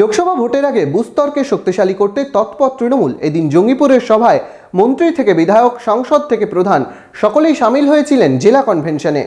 লোকসভা ভোটের আগে বুস্তরকে শক্তিশালী করতে তৎপর তৃণমূল এদিন জঙ্গিপুরের সভায় মন্ত্রী থেকে বিধায়ক সংসদ থেকে প্রধান সকলেই সামিল হয়েছিলেন জেলা কনভেনশনে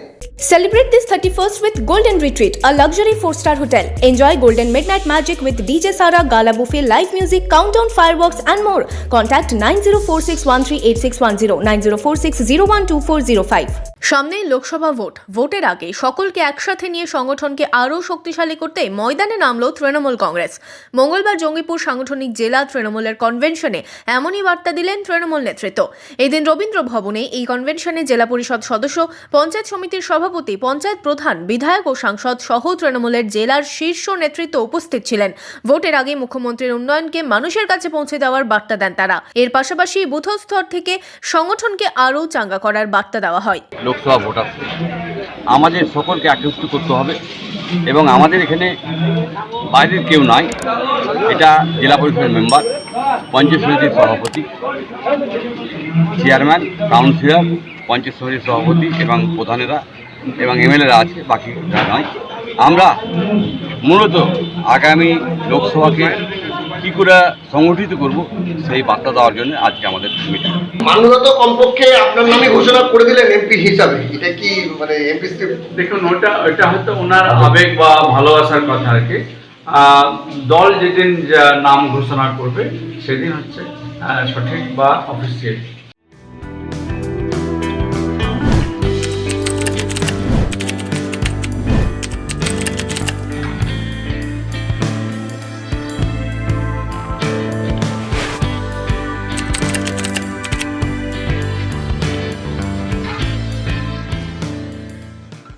Celebrate this 31st with Golden Retreat, a luxury 4-star hotel. Enjoy golden midnight magic with DJ Sara, gala buffet, live music, countdown fireworks and more. Contact 9046138610, 9046012405. সামনেই লোকসভা ভোট। ভোটের আগে সকলকে একসাথে নিয়ে সংগঠনকে আরও শক্তিশালী করতে ময়দানে নামলো তৃণমূল কংগ্রেস। মঙ্গলবার জঙ্গিপুর সাংগঠনিক জেলা তৃণমূলের কনভেনশনে এমনই বার্তা দিলেন তৃণমূল নেতৃত্ব। এদিন রবীন্দ্র ভবনে এই কনভেনশনে জেলা পরিষদ সদস্য, পঞ্চায়েত সমিতির সভাপতি, পঞ্চায়েত প্রধান, বিধায়ক ও সাংসদ সহ তৃণমূলের জেলার শীর্ষ নেতৃত্ব উপস্থিত ছিলেন। ভোটের আগে মুখ্যমন্ত্রীর উন্নয়নকে মানুষের কাছে পৌঁছে দেওয়ার বার্তা দেন তারা। এর পাশাপাশি বুথ স্তর থেকে সংগঠনকে আরও চাঙ্গা করার বার্তা দেওয়া হয়। লোকসভা ভোট আসছে। আমাদের সকলকে একত্রিত করতে হবে এবং আমাদের এখানে বাইরের কেউ নাই। এটা জেলা পরিষদের মেম্বার, পঞ্চায়েত সমিতির সভাপতি, চেয়ারম্যান, কাউন্সিলর, পঞ্চায়েত সমিতির সভাপতি এবং প্রধানেরা এবং এমএলএরা আছে, বাকি নয় আমরা মূলত আগামী লোকসভাকে কী করে সংগঠিত করব সেই বার্তা দেওয়ার জন্য আজকে আমাদের মিটিং মান্যতা তো কমপক্ষে আপনার নামে ঘোষণা করে দিলেন এমপি হিসাবে। এটা কি মানে এমপি দেখুন ওটা ওটা হয়তো ওনার আবেগ বা ভালোবাসার কথা আর কি। দল যেদিন যা নাম ঘোষণা করবে সেদিন হচ্ছে সঠিক বা অফিসিয়াল